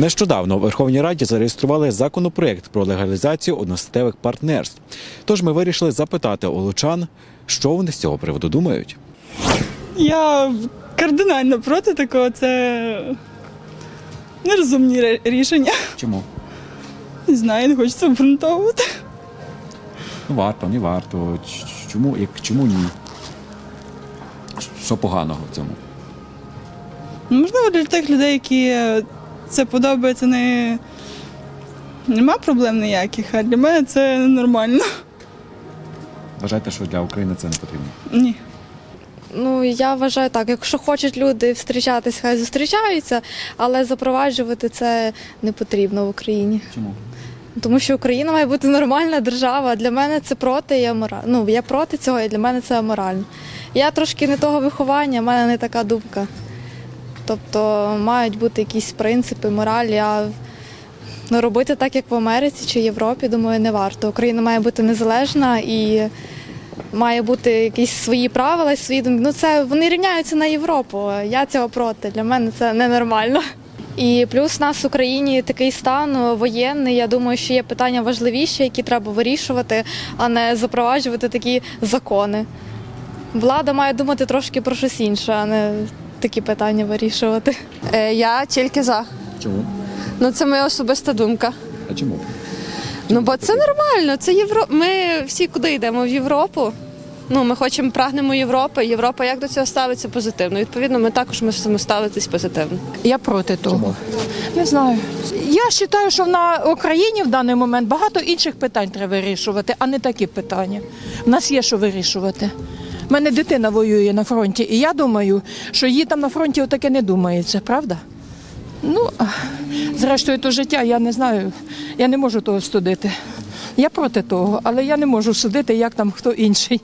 Нещодавно у Верховній Раді зареєстрували законопроект про легалізацію одностатевих партнерств. Тож ми вирішили запитати у лучан, що вони з цього приводу думають. Я кардинально проти такого. Це нерозумні рішення. Чому? Не знаю, не хочеться обґрунтовувати. Ну, варто, не варто. Чому, як, чому ні? Що поганого в цьому? Можливо, для тих людей, які це подобається, не нема проблем ніяких, а для мене це нормально. Вважаєте, що для України це не потрібно? Ні. Ну я вважаю так, якщо хочуть люди зустрічатись, хай зустрічаються, але запроваджувати це не потрібно в Україні. Чому? Тому що Україна має бути нормальна держава. Для мене це проти і аморально. Ну я проти цього, і для мене це аморально. Я трошки не того виховання, в мене не така думка. Тобто мають бути якісь принципи, моралі, а ну, робити так, як в Америці чи Європі, думаю, не варто. Україна має бути незалежна і має бути якісь свої правила, свої думки. Ну це вони рівняються на Європу. Я цього проти. Для мене це ненормально. І плюс у нас в Україні такий стан воєнний. Я думаю, що є питання важливіші, які треба вирішувати, а не запроваджувати такі закони. Влада має думати трошки про щось інше, а не такі питання вирішувати. Е, Я тільки за. Чому? Ну це моя особиста думка. А чому? Ну бо це нормально. Це Євро. Ми всі куди йдемо? В Європу. Ну, ми хочемо, прагнемо Європи. Європа як до цього ставиться позитивно. Відповідно, ми також мусимо ставитись позитивно. Я проти того. Чому? Не знаю. Я вважаю, що на Україні в даний момент багато інших питань треба вирішувати, а не такі питання. У нас є що вирішувати. У мене дитина воює на фронті, і я думаю, що їй там на фронті отаке не думається, правда? Ну, а, зрештою, то життя, я не знаю, я не можу того судити. Я проти того, але я не можу судити, як там хто інший.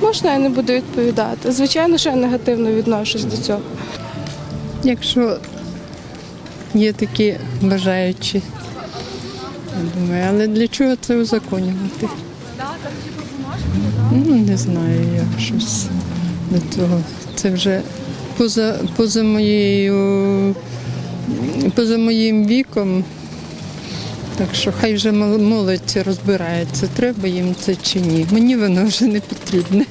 Можна я не буду відповідати? Звичайно, що я негативно відношусь до цього. Якщо є такі бажаючі, я думаю, але для чого це узаконювати? Ну, не знаю, я щось до цього. Це вже поза, поза моєю, поза моїм віком. Так що хай вже молодь розбирається, треба їм це чи ні. Мені воно вже не потрібне.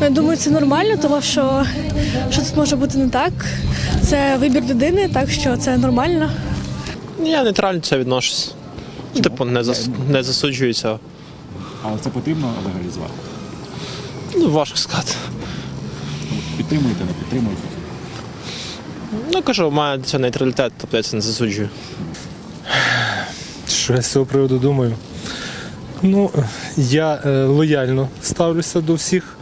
Я думаю, це нормально, тому що що тут може бути не так. Це вибір людини, так що це нормально. Я нейтрально це відношусь. Типу, не, зас... не засуджується. Але це потрібно легалізувати. Ну, важко сказати. Підтримуєте, не підтримуєте. Ну, кажу, має це нейтралітет, тобто я це не засуджую. Що я з цього приводу думаю? Ну, я е, лояльно ставлюся до всіх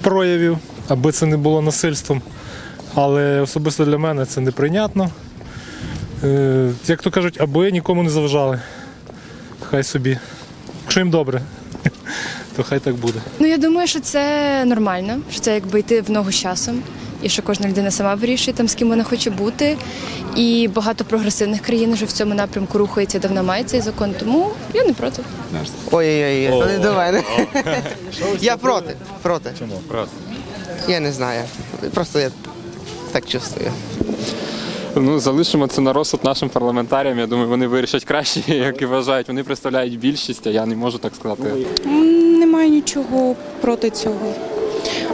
проявів, аби це не було насильством. Але особисто для мене це неприйнятно. Е, як то кажуть, аби нікому не заважали. Хай собі. Якщо їм добре, то хай так буде. Ну я думаю, що це нормально, що це якби йти в ногу з часом, і що кожна людина сама вирішує там, з ким вона хоче бути. І багато прогресивних країн вже в цьому напрямку рухається, давно має цей закон. Тому я не проти. Ой-ой-ой, то не до мене. Я проти. Проти. Чому? Проти. Я не знаю. Просто я так чувствую. Ну, залишимо це на розсуд нашим парламентаріям. Я думаю, вони вирішать краще, як і вважають. Вони представляють більшість, а я не можу так сказати. Немає нічого проти цього.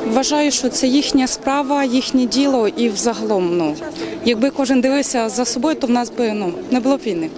Вважаю, що це їхня справа, їхнє діло і взагалом, ну якби кожен дивився за собою, то в нас би ну не було б війни.